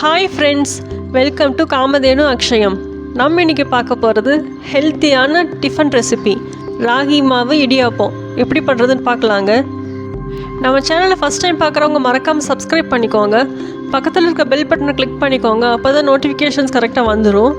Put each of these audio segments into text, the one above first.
Hi friends welcome to Kamadhenu Akshayam நம்ம இன்னைக்கு பார்க்க போகிறது ஹெல்த்தியான டிஃபன் ரெசிபி ராகி மாவு இடியாப்பம் எப்படி பண்ணுறதுன்னு பார்க்கலாங்க நம்ம சேனலை ஃபஸ்ட் டைம் பார்க்குறவங்க மறக்காமல் சப்ஸ்கிரைப் பண்ணிக்கோங்க பக்கத்தில் இருக்க பெல் பட்டனை கிளிக் பண்ணிக்கோங்க அப்போ தான் நோட்டிஃபிகேஷன்ஸ் கரெக்டாக வந்துடும்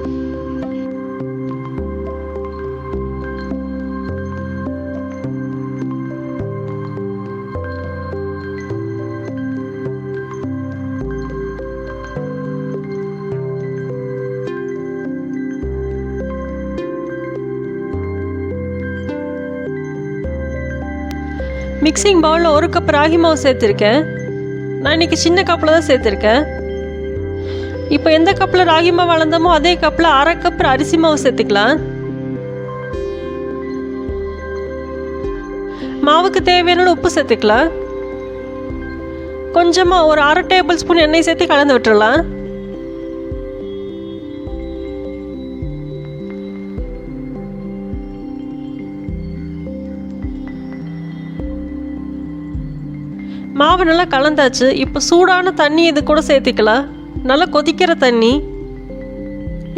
மிக்சிங் பவுலில் ஒரு கப் ராகி மாவு சேர்த்துருக்கேன். நான் இன்றைக்கி சின்ன கப்பில் தான் சேர்த்துருக்கேன். இப்போ எந்த கப்பில் ராகி மாவு வளர்ந்தோமோ அதே கப்பில் அரை கப் அரிசி மாவு சேர்த்துக்கலாம். மாவுக்கு தேவையான உப்பு சேர்த்துக்கலாம். கொஞ்சமாக ஒரு அரை டேபிள் ஸ்பூன் எண்ணெய் சேர்த்து கலந்து விட்டுடலாம் மாவு நல்லா கலந்தாச்சு இப்போ சூடான தண்ணி இது கூட சேர்த்துக்கலாம். நல்லா கொதிக்கிற தண்ணி.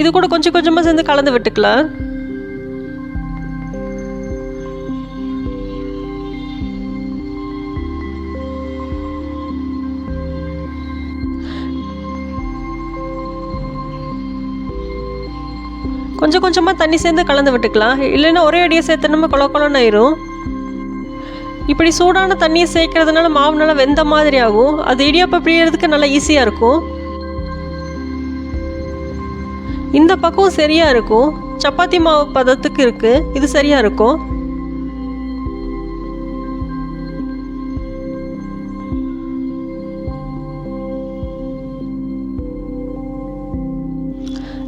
இது கூட கொஞ்சம் கொஞ்சமாக சேர்ந்து கலந்து விட்டுக்கலாம். கொஞ்சம் கொஞ்சமாக தண்ணி சேர்ந்து கலந்து விட்டுக்கலாம். இல்லைன்னா ஒரே அடியை சேர்த்தனமா கொல கொலன்னு ஆயிரும். இப்படி சூடான தண்ணியை சேர்க்கறதுனால மாவு நல்லா வெந்த மாதிரி ஆகும். அது இடியாப்பம் பிழியறதுக்கு நல்லா ஈஸியாக இருக்கும். இந்த பக்கம் சரியாக இருக்கும். சப்பாத்தி மாவு பதத்துக்கு இருக்குது இது சரியாக இருக்கும்.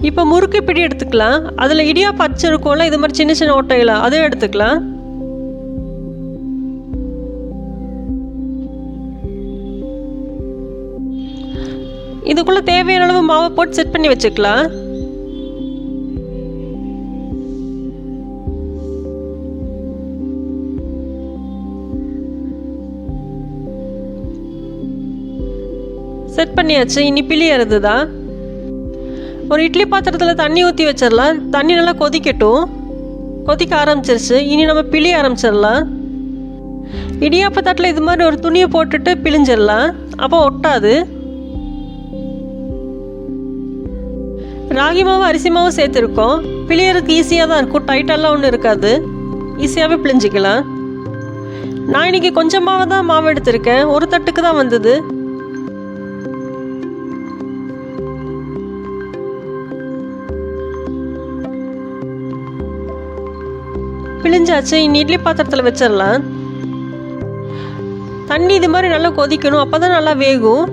இப்போ முறுக்கு பிடி எடுத்துக்கலாம். அதில் இடியாப்பம் அச்சு இருக்கும்ல இது மாதிரி சின்ன சின்ன ஓட்டையில் அதுவும் எடுத்துக்கலாம். இதுக்குள்ளே தேவையான அளவு மாவை போட்டு செட் பண்ணி வச்சுக்கலாம். செட் பண்ணியாச்சு. இனி பிழியறது தான் ஒரு இட்லி பாத்திரத்தில் தண்ணி ஊற்றி வச்சிடலாம் தண்ணி நல்லா கொதிக்கட்டும். கொதிக்க ஆரம்பிச்சிருச்சு. இனி நம்ம பிழிய ஆரம்பிச்சிடலாம் இடியாப்ப தட்டில் இது மாதிரி ஒரு துணியை போட்டுட்டு பிழிஞ்சிடலாம் அப்போ ஒட்டாது. ராகி மாவு அரிசி மாவு சேர்த்துருக்கோம். பிழியறதுக்கு ஈஸியாக தான் இருக்கும். டைட்டெல்லாம் ஒன்றும் இருக்காது. ஈஸியாகவே பிழிஞ்சிக்கலாம். நான் இன்னைக்கு கொஞ்சமாக தான் மாவு எடுத்திருக்கேன். ஒரு தட்டுக்கு தான் வந்தது. பிழிஞ்சாச்சு. இனி இட்லி பாத்திரத்தில் வச்சிடலாம். தண்ணி இது மாதிரி நல்லா கொதிக்கணும். அப்போ தான் நல்லா வேகும்.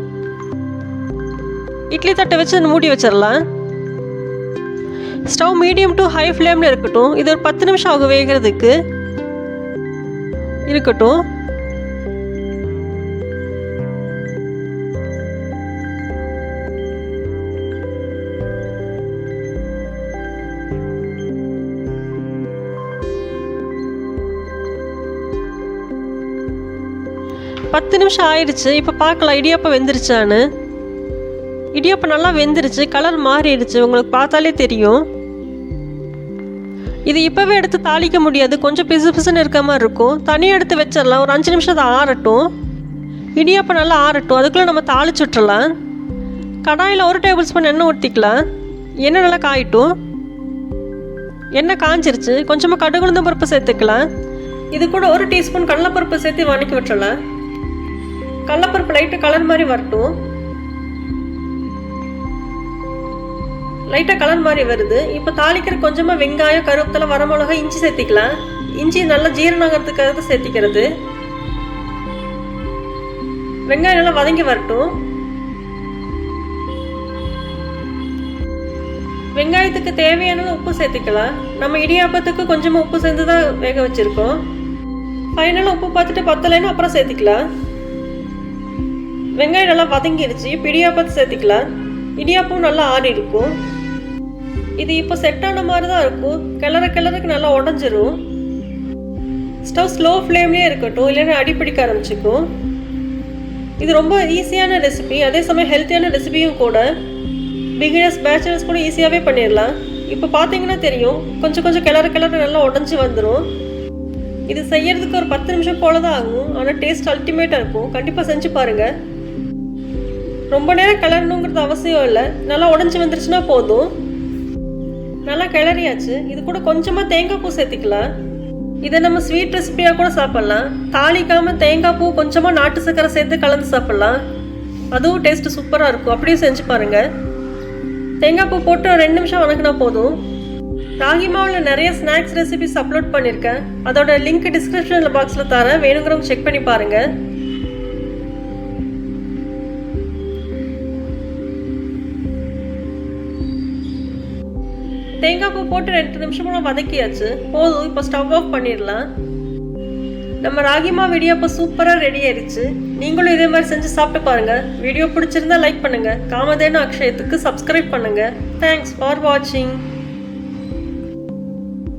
இட்லி தட்டை வச்சு மூடி வச்சிடலாம். ஸ்டவ் மீடியம் டு ஹை ஃப்ளேமில் இருக்கட்டும். இது ஒரு பத்து நிமிஷம் ஆகும் வேகிறதுக்கு இருக்கட்டும். பத்து நிமிஷம் ஆயிடுச்சு. இப்போ பார்க்கலாம் இடியாப்பம் வெந்துருச்சான்னு. இடியப்பம் நல்லா வெந்துருச்சு கலர் மாறிடுச்சு. உங்களுக்கு பார்த்தாலே தெரியும். இது இப்போவே எடுத்து தாளிக்க முடியாது. கொஞ்சம் பிசு பிசுன்னு இருக்க மாதிரி இருக்கும். தனியாக எடுத்து வச்சிடலாம். ஒரு அஞ்சு நிமிஷம் அதை ஆறட்டும். இடியாப்பம் நல்லா ஆறட்டும். அதுக்குள்ளே நம்ம தாளிச்சு விட்டுறலாம். கடாயில் ஒரு டேபிள் ஸ்பூன் எண்ணெய் ஊற்றிக்கலாம் எண்ணெய் நல்லா காயட்டும். எண்ணெய் காஞ்சிருச்சு. கொஞ்சமாக கடுகுளுந்த பருப்பு சேர்த்துக்கலாம். இது கூட ஒரு டீஸ்பூன் கடலைப்பருப்பு சேர்த்து வணக்கி விட்டுறலாம். கடலைப்பருப்பு லைட்டு கலர் மாதிரி வரட்டும். லைட்டாக கலர் மாதிரி வருது. இப்போ தாளிக்கிற கொஞ்சமாக வெங்காயம் கருவேப்பிலை வரமிளகா இஞ்சி சேர்த்திக்கலாம். இஞ்சி நல்லா ஜீரணாகிறதுக்காக தான் சேர்த்திக்கிறது. வெங்காயம் நல்லா வதங்கி வரட்டும். வெங்காயத்துக்கு தேவையான உப்பு சேர்த்துக்கலாம். நம்ம இடியாப்பத்துக்கு கொஞ்சமாக உப்பு சேர்ந்து தான் வேக வச்சுருக்கோம். ஃபைனலாக உப்பு பார்த்துட்டு பத்தலைன்னு அப்புறம் சேர்த்துக்கலாம். வெங்காயம் நல்லா வதங்கிடுச்சு. இப்போ இடியாப்பத்தை சேர்த்துக்கலாம். இடியாப்பம் நல்லா ஆறி இருக்கும் இது இப்போ செட் ஆன மாதிரி தான் இருக்கும். கிளற கிளறக்கு நல்லா உடஞ்சிரும். ஸ்டவ் ஸ்லோ ஃப்ளேம்லேயே இருக்கட்டும் இல்லைன்னா அடிப்பிடிக்க ஆரம்பிச்சுக்கும். இது ரொம்ப ஈஸியான ரெசிபி அதே சமயம் ஹெல்த்தியான ரெசிபியும் கூட. பிகினர்ஸ் பேச்சுலர்ஸ் கூட ஈஸியாகவே பண்ணிடலாம் இப்போ பார்த்தீங்கன்னா தெரியும் கொஞ்சம் கொஞ்சம் கிளற கிளற நல்லா உடஞ்சி வந்துடும் இது செய்யறதுக்கு ஒரு பத்து நிமிஷம் போல தான் ஆகும். ஆனால் டேஸ்ட் அல்டிமேட்டாக இருக்கும். கண்டிப்பாக செஞ்சு பாருங்கள் ரொம்ப நேரம் கிளறணுங்கிறது அவசியம் இல்லை. நல்லா உடஞ்சி வந்துருச்சுன்னா போதும். நல்லா கிளறியாச்சு. இது கூட கொஞ்சமாக தேங்காய் பூ சேர்த்திக்கலாம். இதை நம்ம ஸ்வீட் ரெசிபியாக கூட சாப்பிட்லாம். தாளிக்காமல் தேங்காய் பூ கொஞ்சமாக நாட்டு சக்கரை சேர்த்து கலந்து சாப்பிட்லாம். அதுவும் டேஸ்ட்டு சூப்பராக இருக்கும். அப்படியே செஞ்சு பாருங்கள் தேங்காய் பூ போட்டு ரெண்டு நிமிஷம் வணக்கினா போதும். ராகி மாவில் நிறைய ஸ்நாக்ஸ் ரெசிபிஸ் அப்லோட் பண்ணியிருக்கேன் அதோட லிங்க் டிஸ்கிரிப்ஷனில் பாக்ஸில் தரேன். வேணுங்கிறவங்க செக் பண்ணி பாருங்கள் தேங்காய் பூ போட்டு ரெண்டு நிமிஷம் வதக்கியாச்சு. போதும் இப்போ ஸ்டவ் ஆஃப் பண்ணிடலாம். நம்ம ராகிமா வீடியோ இப்போ சூப்பராக ரெடி ஆயிடுச்சு நீங்களும் இதே மாதிரி செஞ்சு சாப்பிட்டு பாருங்கள் வீடியோ பிடிச்சிருந்தா லைக் பண்ணுங்கள் காமதேனு அக்ஷயத்துக்கு சப்ஸ்கிரைப் பண்ணுங்கள் தேங்க்ஸ் ஃபார் வாட்சிங்